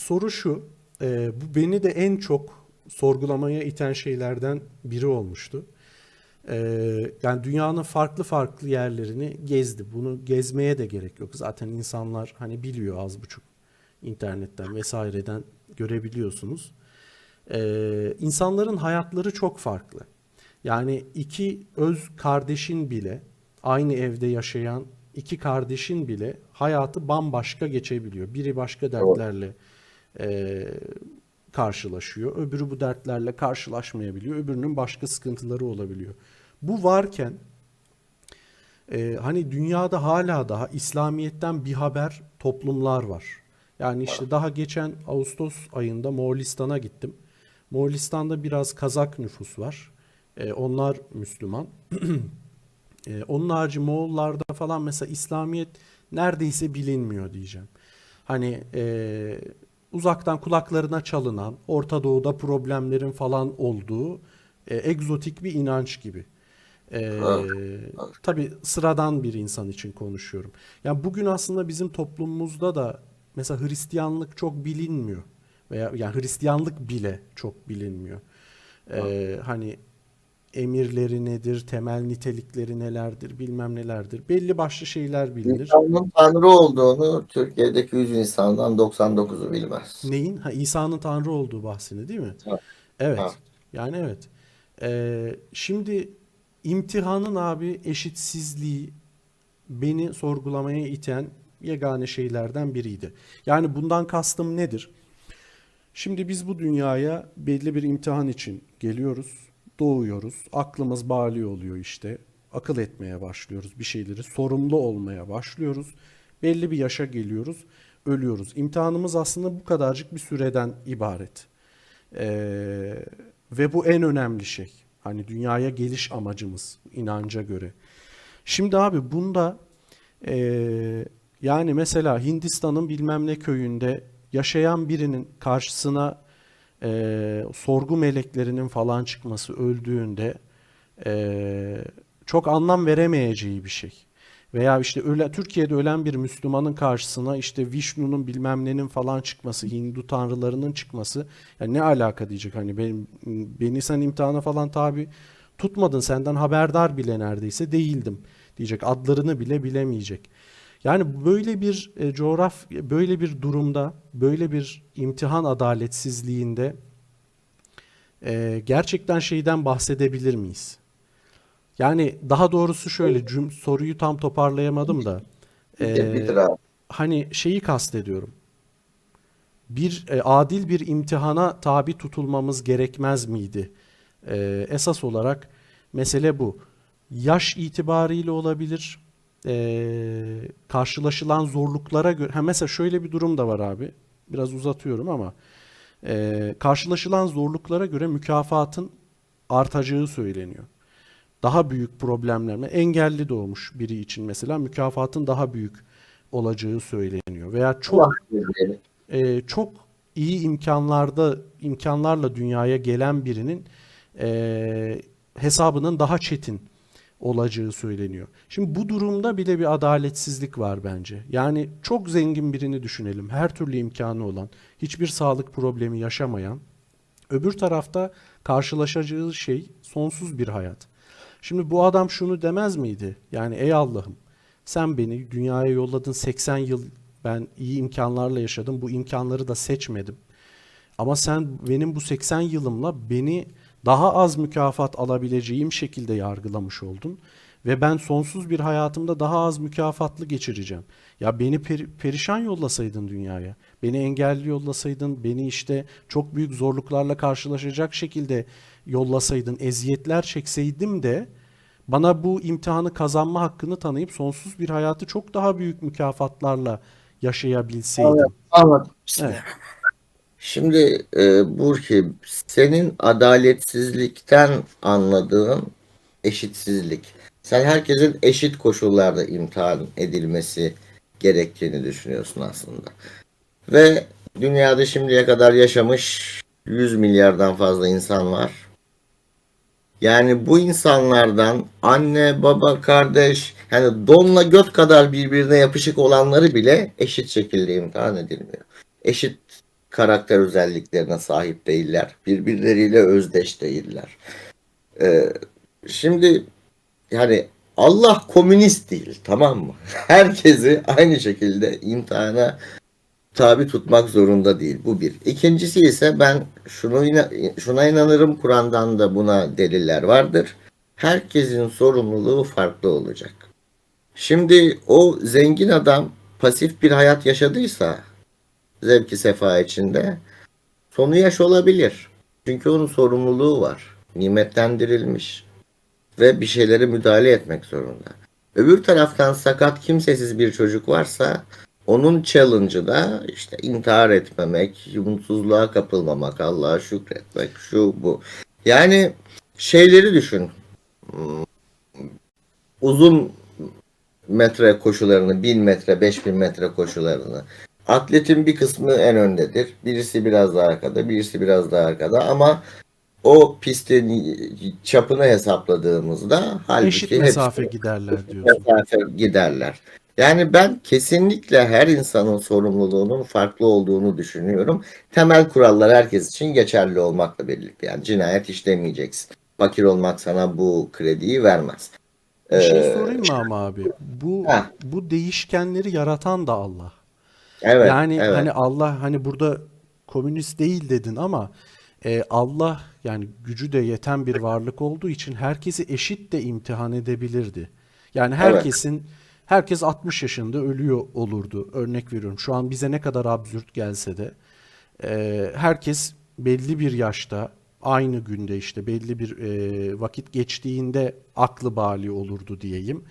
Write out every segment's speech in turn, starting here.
soru şu. e, bu beni de en çok sorgulamaya iten şeylerden biri olmuştu. E, yani dünyanın farklı farklı yerlerini gezdi. Bunu gezmeye de gerek yok. Zaten insanlar hani biliyor az buçuk internetten vesaireden görebiliyorsunuz. E, insanların hayatları çok farklı. Yani iki öz kardeşin bile aynı evde yaşayan iki kardeşin bile hayatı bambaşka geçebiliyor. Biri başka dertlerle e, karşılaşıyor. Öbürü bu dertlerle karşılaşmayabiliyor. Öbürünün başka sıkıntıları olabiliyor. Bu varken e, hani dünyada hala daha İslamiyet'ten bir haber toplumlar var. Yani işte daha geçen Ağustos ayında Moğolistan'a gittim. Moğolistan'da biraz Kazak nüfus var. E, onlar Müslüman. E, onun harici Moğollarda falan mesela İslamiyet neredeyse bilinmiyor diyeceğim. Hani e, uzaktan kulaklarına çalınan, Orta Doğu'da problemlerin falan olduğu e, egzotik bir inanç gibi. E, tabii sıradan bir insan için konuşuyorum. Yani bugün aslında bizim toplumumuzda da mesela Hristiyanlık çok bilinmiyor veya yani Hristiyanlık bile çok bilinmiyor. E, hani emirleri nedir, temel nitelikleri nelerdir, bilmem nelerdir. Belli başlı şeyler bilinir. İnsanın Tanrı olduğunu Türkiye'deki 100 insandan 99'u bilmez. Neyin? Ha, İsa'nın Tanrı olduğu bahsini değil mi? Evet. Evet. Evet. Yani evet. Ee, şimdi imtihanın abi eşitsizliği beni sorgulamaya iten yegane şeylerden biriydi. Yani bundan kastım nedir? Şimdi biz bu dünyaya belli bir imtihan için geliyoruz, doğuyoruz, aklımız bali oluyor işte, akıl etmeye başlıyoruz bir şeyleri, sorumlu olmaya başlıyoruz, belli bir yaşa geliyoruz, ölüyoruz. İmtihanımız aslında bu kadarcık bir süreden ibaret. Ee, ve bu en önemli şey. Hani dünyaya geliş amacımız inanca göre. Şimdi abi bunda eee, yani mesela Hindistan'ın bilmem ne köyünde yaşayan birinin karşısına eee, sorgu meleklerinin falan çıkması öldüğünde eee, çok anlam veremeyeceği bir şey. Veya işte öle, Türkiye'de ölen bir Müslümanın karşısına işte Vishnu'nun bilmem nenin falan çıkması, Hindu tanrılarının çıkması yani ne alaka diyecek hani benim beni sen imtihana falan tabi tutmadın senden haberdar bile neredeyse değildim diyecek. Adlarını bile bilemeyecek. Yani böyle bir e, coğraf böyle bir durumda, böyle bir imtihan adaletsizliğinde e, gerçekten şeyden bahsedebilir miyiz? Yani daha doğrusu şöyle cüm soruyu tam toparlayamadım da e, bitir abi. hani şeyi kastediyorum. Bir e, adil bir imtihana tabi tutulmamız gerekmez miydi? E, esas olarak mesele bu. Yaş itibariyle olabilir. E, karşılaşılan zorluklara göre. Ha mesela şöyle bir durum da var abi. Biraz uzatıyorum ama e, karşılaşılan zorluklara göre mükafatın artacağı söyleniyor. Daha büyük problemlerle engelli doğmuş biri için mesela mükafatın daha büyük olacağı söyleniyor. Veya çok e, çok iyi imkanlarda imkanlarla dünyaya gelen birinin e, hesabının daha çetin olacağı söyleniyor. Şimdi bu durumda bile bir adaletsizlik var bence. Yani çok zengin birini düşünelim. Her türlü imkanı olan, hiçbir sağlık problemi yaşamayan, öbür tarafta karşılaşacağı şey sonsuz bir hayat. Şimdi bu adam şunu demez miydi? Yani ey Allah'ım sen beni dünyaya yolladın 80 yıl ben iyi imkanlarla yaşadım. Bu imkanları da seçmedim. Ama sen benim bu 80 yılımla beni daha az mükafat alabileceğim şekilde yargılamış oldun. Ve ben sonsuz bir hayatımda daha az mükafatlı geçireceğim. Ya beni peri- perişan yollasaydın dünyaya, beni engelli yollasaydın, beni işte çok büyük zorluklarla karşılaşacak şekilde yollasaydın, eziyetler çekseydim de bana bu imtihanı kazanma hakkını tanıyıp sonsuz bir hayatı çok daha büyük mükafatlarla yaşayabilseydim. Anladım. Evet. Şimdi e, Burki senin adaletsizlikten anladığın eşitsizlik. Sen herkesin eşit koşullarda imtihan edilmesi gerektiğini düşünüyorsun aslında. Ve dünyada şimdiye kadar yaşamış 100 milyardan fazla insan var. Yani bu insanlardan anne, baba, kardeş yani donla göt kadar birbirine yapışık olanları bile eşit şekilde imtihan edilmiyor. Eşit karakter özelliklerine sahip değiller. Birbirleriyle özdeş değiller. Ee, şimdi yani Allah komünist değil tamam mı? Herkesi aynı şekilde imtihana tabi tutmak zorunda değil. Bu bir. İkincisi ise ben şunu şuna inanırım Kur'an'dan da buna deliller vardır. Herkesin sorumluluğu farklı olacak. Şimdi o zengin adam pasif bir hayat yaşadıysa zevki sefa içinde sonu yaş olabilir. Çünkü onun sorumluluğu var. Nimetlendirilmiş ve bir şeylere müdahale etmek zorunda. Öbür taraftan sakat kimsesiz bir çocuk varsa onun challenge'ı da işte intihar etmemek, umutsuzluğa kapılmamak, Allah'a şükretmek, şu bu. Yani şeyleri düşün. Hmm, Uzun metre koşularını, 1000 metre, 5000 metre koşularını. Atletin bir kısmı en öndedir. Birisi biraz daha arkada, birisi biraz daha arkada ama o pistin çapını hesapladığımızda halbuki Eşit hepsi- mesafe giderler diyorsun. mesafe giderler. Yani ben kesinlikle her insanın sorumluluğunun farklı olduğunu düşünüyorum. Temel kurallar herkes için geçerli olmakla birlikte. Yani cinayet işlemeyeceksin. Fakir olmak sana bu krediyi vermez. Bir şey Ee, sorayım mı ama abi? Bu Heh. bu değişkenleri yaratan da Allah. Evet, Yani evet. hani Allah hani burada komünist değil dedin ama e, Allah yani gücü de yeten bir varlık olduğu için herkesi eşit de imtihan edebilirdi. Yani herkesin herkes 60 yaşında ölüyor olurdu. Örnek veriyorum. Şu an bize ne kadar absürt gelse de e, herkes belli bir yaşta aynı günde işte belli bir e, vakit geçtiğinde aklı bali olurdu diyeyim.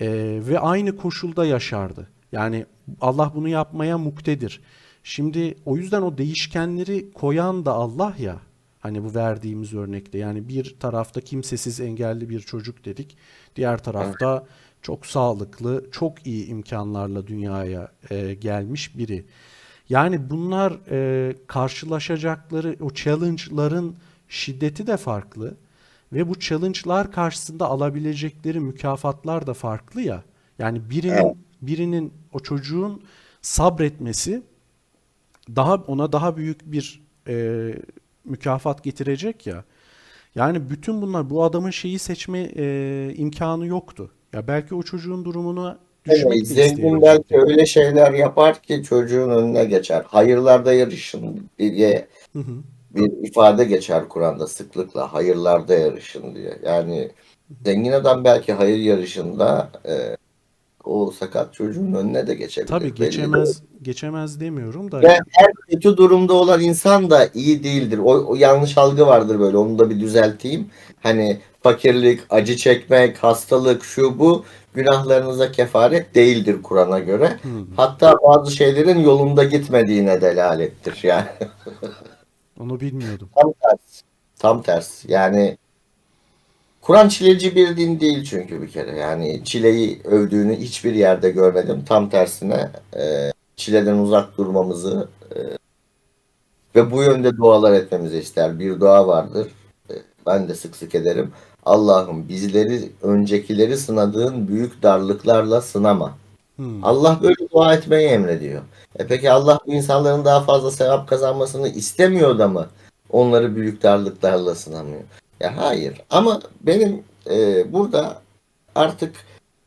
E, ve aynı koşulda yaşardı. Yani Allah bunu yapmaya muktedir. Şimdi o yüzden o değişkenleri koyan da Allah ya. Hani bu verdiğimiz örnekte yani bir tarafta kimsesiz engelli bir çocuk dedik. Diğer tarafta çok sağlıklı, çok iyi imkanlarla dünyaya e, gelmiş biri. Yani bunlar e, karşılaşacakları o challenge'ların şiddeti de farklı ve bu challenge'lar karşısında alabilecekleri mükafatlar da farklı ya. Yani birinin. Birinin o çocuğun sabretmesi daha ona daha büyük bir e, mükafat getirecek ya. Yani bütün bunlar bu adamın şeyi seçme e, imkanı yoktu. Ya belki o çocuğun durumunu düşmek Evet, zengin belki öyle şeyler yapar ki çocuğun önüne geçer. Hayırlarda yarışın diye Hı hı. bir ifade geçer Kur'an'da sıklıkla. Hayırlarda yarışın diye. Yani zengin adam belki hayır yarışında e, o sakat çocuğun önüne de geçebilir. Tabii Belli değil. geçemez geçemez demiyorum da Ve her kötü durumda olan insan da iyi değildir. O, o yanlış algı vardır böyle. Onu da bir düzelteyim. Hani fakirlik, acı çekmek, hastalık, şu bu günahlarınıza kefaret değildir Kur'an'a göre. Hı. Hatta bazı şeylerin yolunda gitmediğine delalettir yani. onu bilmiyordum. Tam tersi. Tam tersi. Yani Kur'an çileci bir din değil çünkü bir kere. Yani çileyi övdüğünü hiçbir yerde görmedim. Tam tersine e, çileden uzak durmamızı e, ve bu yönde dualar etmemizi ister. Bir dua vardır. E, ben de sık sık ederim. Allah'ım bizleri öncekileri sınadığın büyük darlıklarla sınama. Hı. Allah böyle dua etmeyi emrediyor. E peki Allah bu insanların daha fazla sevap kazanmasını istemiyor da mı onları büyük darlıklarla sınamıyor? Ya hayır. Ama benim e, burada artık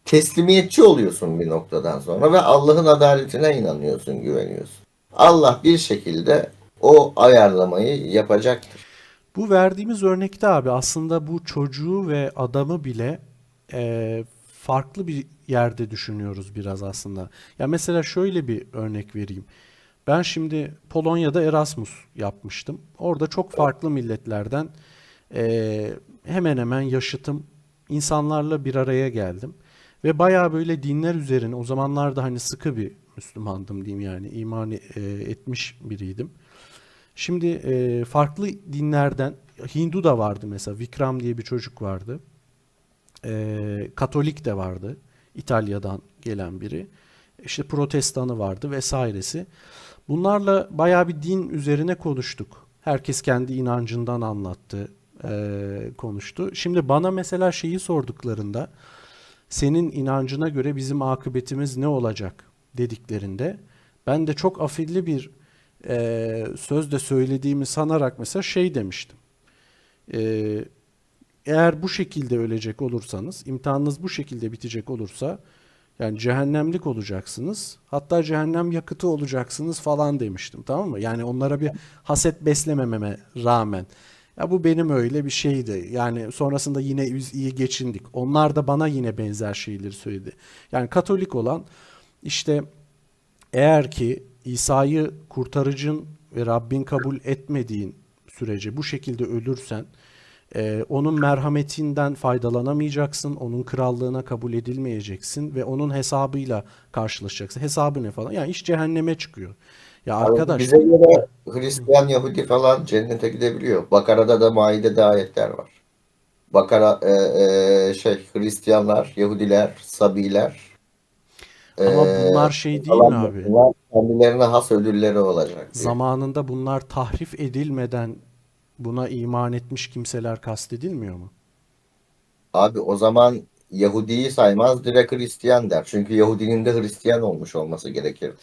teslimiyetçi oluyorsun bir noktadan sonra ve Allah'ın adaletine inanıyorsun, güveniyorsun. Allah bir şekilde o ayarlamayı yapacaktır. Bu verdiğimiz örnekte abi aslında bu çocuğu ve adamı bile e, farklı bir yerde düşünüyoruz biraz aslında. Ya mesela şöyle bir örnek vereyim. Ben şimdi Polonya'da Erasmus yapmıştım. Orada çok farklı milletlerden e, hemen hemen yaşıtım insanlarla bir araya geldim. Ve bayağı böyle dinler üzerine o zamanlarda hani sıkı bir Müslümandım diyeyim yani iman e, etmiş biriydim. Şimdi e, farklı dinlerden Hindu da vardı mesela Vikram diye bir çocuk vardı. E, Katolik de vardı. İtalya'dan gelen biri. İşte protestanı vardı vesairesi. Bunlarla bayağı bir din üzerine konuştuk. Herkes kendi inancından anlattı, e, konuştu. Şimdi bana mesela şeyi sorduklarında senin inancına göre bizim akıbetimiz ne olacak dediklerinde ben de çok afilli bir e, sözde söylediğimi sanarak mesela şey demiştim. E, eğer bu şekilde ölecek olursanız, imtihanınız bu şekilde bitecek olursa yani cehennemlik olacaksınız. Hatta cehennem yakıtı olacaksınız falan demiştim. Tamam mı? Yani onlara bir haset beslemememe rağmen. Ya bu benim öyle bir şeydi. Yani sonrasında yine iyi geçindik. Onlar da bana yine benzer şeyleri söyledi. Yani Katolik olan işte eğer ki İsa'yı kurtarıcın ve Rabbin kabul etmediğin sürece bu şekilde ölürsen e, onun merhametinden faydalanamayacaksın, onun krallığına kabul edilmeyeceksin ve onun hesabıyla karşılaşacaksın. Hesabı ne falan? Yani iş cehenneme çıkıyor. Ya Abi arkadaş bize göre Hristiyan, Yahudi falan cennete gidebiliyor. Bakara'da da Maide'de ayetler var. Bakara e, e, şey Hristiyanlar, Yahudiler, Sabiler ama e, bunlar şey değil mi abi? bunlar kendilerine has ödülleri olacak diyor. Zamanında bunlar tahrif edilmeden buna iman etmiş kimseler kastedilmiyor mu? Abi o zaman Yahudi'yi saymaz direkt Hristiyan der. Çünkü Yahudinin de Hristiyan olmuş olması gerekirdi.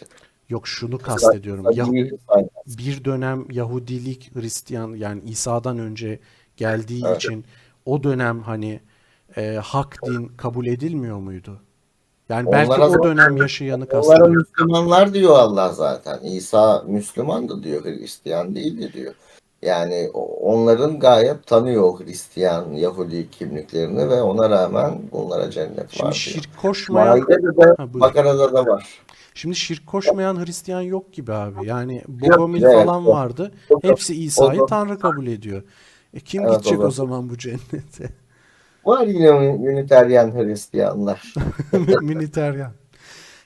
Yok şunu kastediyorum. Yahu- Sabi'yi saymaz. bir dönem Yahudilik Hristiyan yani İsa'dan önce geldiği Evet. için o dönem hani e, hak din kabul edilmiyor muydu? Yani belki Onlara o zaten- dönem yaşayanı Onlara kastediyor. Müslümanlar diyor Allah zaten. İsa Müslümandı diyor, Hristiyan değildi diyor. Yani onların gayet tanıyor Hristiyan, Yahudi kimliklerini ve ona rağmen bunlara cennet var Şimdi şirk koşmayan Maide'de de Ha, buyur. Bakara'da da var. Şimdi şirk koşmayan Hristiyan yok gibi abi. Yani Yok, Bogomil evet, falan yok. vardı. Yok. Hepsi İsa'yı Tanrı kabul ediyor. E kim Evet, gidecek o zaman bu cennete? Var yine Üniteryen Hristiyanlar. Miniteryan.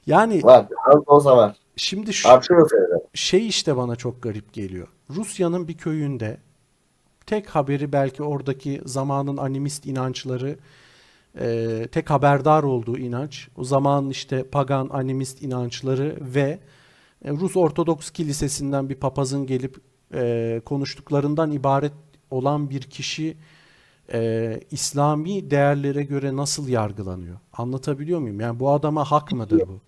Yani Var. Olsa var. şimdi şu, Artıyor şey işte bana çok garip geliyor. Rusya'nın bir köyünde tek haberi belki oradaki zamanın animist inançları e, tek haberdar olduğu inanç. O zamanın işte pagan animist inançları ve e, Rus Ortodoks Kilisesi'nden bir papazın gelip e, konuştuklarından ibaret olan bir kişi e, İslami değerlere göre nasıl yargılanıyor? Anlatabiliyor muyum? Yani bu adama hak mıdır bu?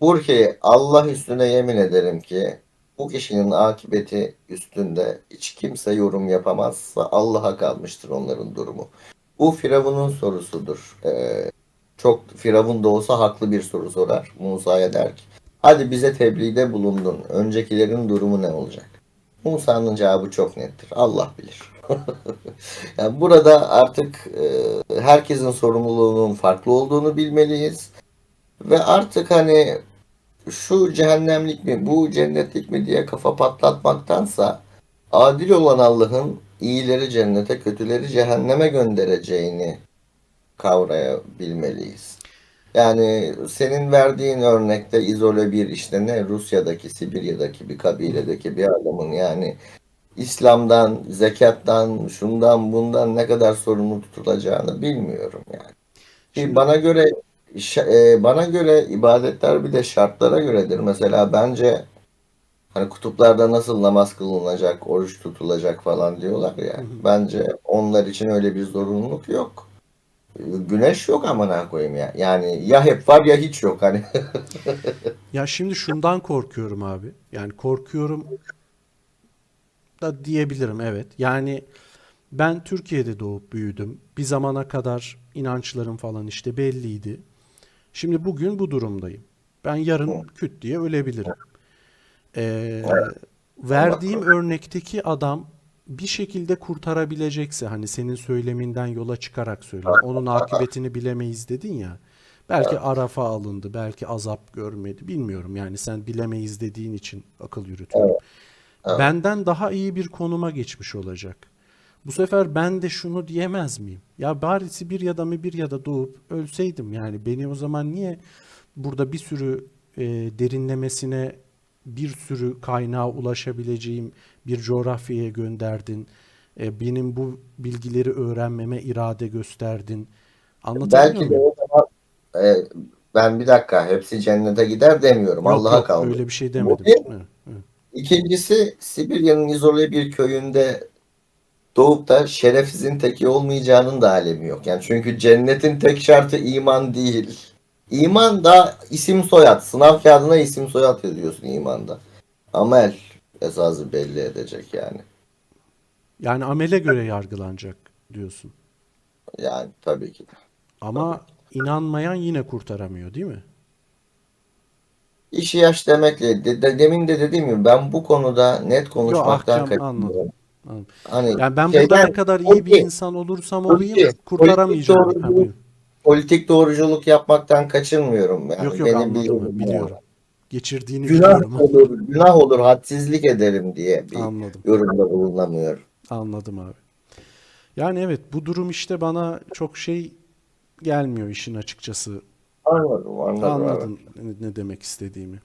Burki Allah üstüne yemin ederim ki bu kişinin akıbeti üstünde hiç kimse yorum yapamazsa Allah'a kalmıştır onların durumu. Bu Firavun'un sorusudur. Ee, çok Firavun da olsa haklı bir soru sorar. Musa'ya der ki hadi bize tebliğde bulundun. Öncekilerin durumu ne olacak? Musa'nın cevabı çok nettir. Allah bilir. yani burada artık e, herkesin sorumluluğunun farklı olduğunu bilmeliyiz. Ve artık hani şu cehennemlik mi, bu cennetlik mi diye kafa patlatmaktansa adil olan Allah'ın iyileri cennete, kötüleri cehenneme göndereceğini kavrayabilmeliyiz. Yani senin verdiğin örnekte izole bir işte ne Rusya'daki, Sibirya'daki bir kabiledeki bir adamın yani İslam'dan, zekattan, şundan bundan ne kadar sorumlu tutulacağını bilmiyorum yani. Şimdi- bana göre e, bana göre ibadetler bir de şartlara göredir. Mesela bence hani kutuplarda nasıl namaz kılınacak, oruç tutulacak falan diyorlar ya. Bence onlar için öyle bir zorunluluk yok. Güneş yok amına koyayım ya. Yani ya hep var ya hiç yok hani. Ya şimdi şundan korkuyorum abi. Yani korkuyorum da diyebilirim evet. Yani ben Türkiye'de doğup büyüdüm. Bir zamana kadar inançlarım falan işte belliydi. Şimdi bugün bu durumdayım. Ben yarın küt diye ölebilirim. Ee, verdiğim örnekteki adam bir şekilde kurtarabilecekse hani senin söyleminden yola çıkarak söylüyorum. Onun akıbetini bilemeyiz dedin ya. Belki arafa alındı, belki azap görmedi. Bilmiyorum yani sen bilemeyiz dediğin için akıl yürütüyorum. Benden daha iyi bir konuma geçmiş olacak. Bu sefer ben de şunu diyemez miyim? Ya bari Sibirya'da mı bir ya da doğup ölseydim yani beni o zaman niye burada bir sürü e, derinlemesine bir sürü kaynağa ulaşabileceğim bir coğrafyaya gönderdin. E, benim bu bilgileri öğrenmeme irade gösterdin. Anlatabiliyor Belki de muyum? o zaman e, ben bir dakika hepsi cennete gider demiyorum. Allah'a kalmış. öyle bir şey demedim. bir- Evet, evet. İkincisi Sibirya'nın izole bir köyünde doğup da şerefsizin teki olmayacağının da alemi yok. Yani çünkü cennetin tek şartı iman değil. İman da isim soyad. Sınav kağıdına isim soyad yazıyorsun imanda. Amel esası belli edecek yani. Yani amele göre yargılanacak diyorsun. Yani tabii ki de. Ama inanmayan yine kurtaramıyor değil mi? İşi yaş demekle de, de- demin de dediğim gibi ben bu konuda net konuşmaktan anladım. kaçınıyorum. Anladım. Hani Yani ben şeyden- burada ne kadar iyi bir Tabii. insan olursam Tabii. olayım kurtaramayacağım. Politik doğruculuk yapmaktan kaçınmıyorum yani. Yok yok Benim anladım biliyorum. Geçirdiğini Günah biliyorum. olur, günah olur, hadsizlik ederim diye bir Anladım. yorumda bulunamıyorum. Anladım abi. Yani evet bu durum işte bana çok şey gelmiyor işin açıkçası. Anladım, anladım. Anladın ne ne demek istediğimi.